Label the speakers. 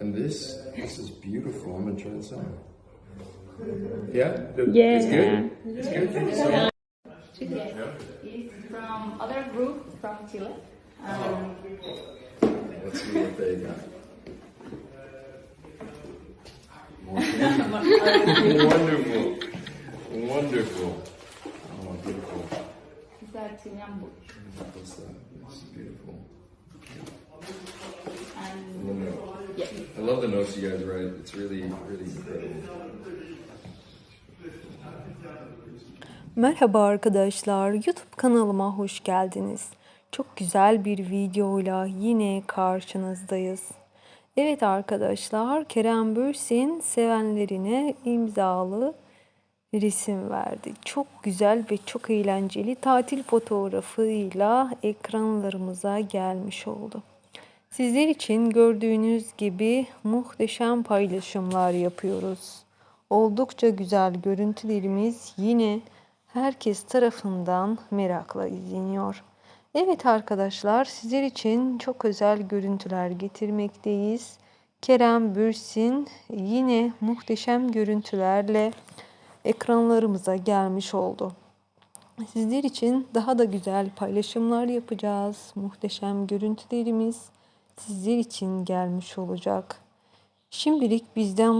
Speaker 1: And this, this is beautiful. I'm gonna try this on. Yeah?
Speaker 2: Yeah.
Speaker 1: It's good? It's good? Thank you so much.
Speaker 3: Yes, it's from other group from Chile. Um,
Speaker 1: Let's see what they got. Wonderful. Wonderful. Oh, beautiful.
Speaker 3: it's a Chinyambu.
Speaker 1: What's that? This is beautiful. Love the notes you guys write. It's really, really incredible.
Speaker 4: Merhaba arkadaşlar, YouTube kanalıma hoş geldiniz. Çok güzel bir videoyla yine karşınızdayız. Evet arkadaşlar, Kerem Bürsin sevenlerine imzalı resim verdi. Çok güzel ve çok eğlenceli tatil fotoğrafıyla ekranlarımıza gelmiş oldu. Sizler için gördüğünüz gibi muhteşem paylaşımlar yapıyoruz. Oldukça güzel görüntülerimiz yine herkes tarafından merakla izleniyor. Evet arkadaşlar sizler için çok özel görüntüler getirmekteyiz. Kerem Bürsin yine muhteşem görüntülerle ekranlarımıza gelmiş oldu. Sizler için daha da güzel paylaşımlar yapacağız. Muhteşem görüntülerimiz sizler için gelmiş olacak. Şimdilik bizden